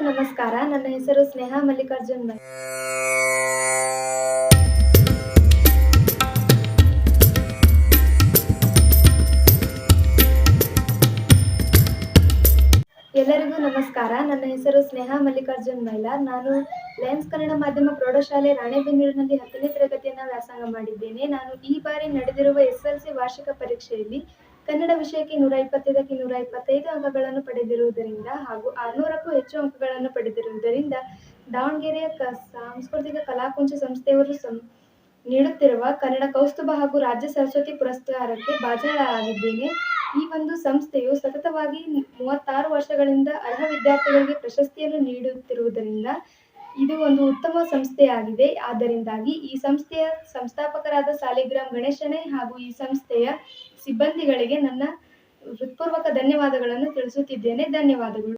ನಮಸ್ಕಾರ. ನನ್ನ ಹೆಸರು ಸ್ನೇಹ ಮಲ್ಲಿಕಾರ್ಜುನ್ ಎಲ್ಲರಿಗೂ ನಮಸ್ಕಾರ. ನನ್ನ ಹೆಸರು ಸ್ನೇಹ ಮಲ್ಲಿಕಾರ್ಜುನ್ ಮೈಲಾರ್ ನಾನು ಲಯನ್ಸ್ ಕನ್ನಡ ಮಾಧ್ಯಮ ಪ್ರೌಢಶಾಲೆ ರಾಣೆಬೆನ್ನೂರಿನಲ್ಲಿ ಹತ್ತನೇ ತರಗತಿಯನ್ನು ವ್ಯಾಸಂಗ ಮಾಡಿದ್ದೇನೆ. ನಾನು ಈ ಬಾರಿ ನಡೆದಿರುವ ಎಸ್ ವಾರ್ಷಿಕ ಪರೀಕ್ಷೆಯಲ್ಲಿ ಕನ್ನಡ ವಿಷಯಕ್ಕೆ ನೂರ ಇಪ್ಪತ್ತೈದಕ್ಕೆ ನೂರ ಇಪ್ಪತ್ತೈದು ಅಂಕಗಳನ್ನು ಪಡೆದಿರುವುದರಿಂದ ಹಾಗೂ ಆರ್ನೂರಕ್ಕೂ ಹೆಚ್ಚು ಅಂಕಗಳನ್ನು ಪಡೆದಿರುವುದರಿಂದ ದಾವಣಗೆರೆಯ ಕ ಸಾಂಸ್ಕೃತಿಕ ಕಲಾಕುಂಚ ಸಂಸ್ಥೆಯವರು ಸಂ ನೀಡುತ್ತಿರುವ ಕನ್ನಡ ಕೌಸ್ತುಭ ಹಾಗೂ ರಾಜ್ಯ ಸರಸ್ವತಿ ಪುರಸ್ಕಾರಕ್ಕೆ ಭಾಜನರಾಗಿದ್ದೇನೆ. ಈ ಒಂದು ಸಂಸ್ಥೆಯು ಸತತವಾಗಿ ಮೂವತ್ತಾರು ವರ್ಷಗಳಿಂದ ಅರ್ಹ ವಿದ್ಯಾರ್ಥಿಗಳಿಗೆ ಪ್ರಶಸ್ತಿಯನ್ನು ನೀಡುತ್ತಿರುವುದರಿಂದ ಇದು ಒಂದು ಉತ್ತಮ ಸಂಸ್ಥೆಯಾಗಿದೆ. ಆದ್ದರಿಂದಾಗಿ ಈ ಸಂಸ್ಥೆಯ ಸಂಸ್ಥಾಪಕರಾದ ಸಾಲಿಗ್ರಾಮ್ ಗಣೇಶನೇ ಹಾಗೂ ಈ ಸಂಸ್ಥೆಯ ಸಿಬ್ಬಂದಿಗಳಿಗೆ ನನ್ನ ಹೃತ್ಪೂರ್ವಕ ಧನ್ಯವಾದಗಳನ್ನು ತಿಳಿಸುತ್ತಿದ್ದೇನೆ. ಧನ್ಯವಾದಗಳು.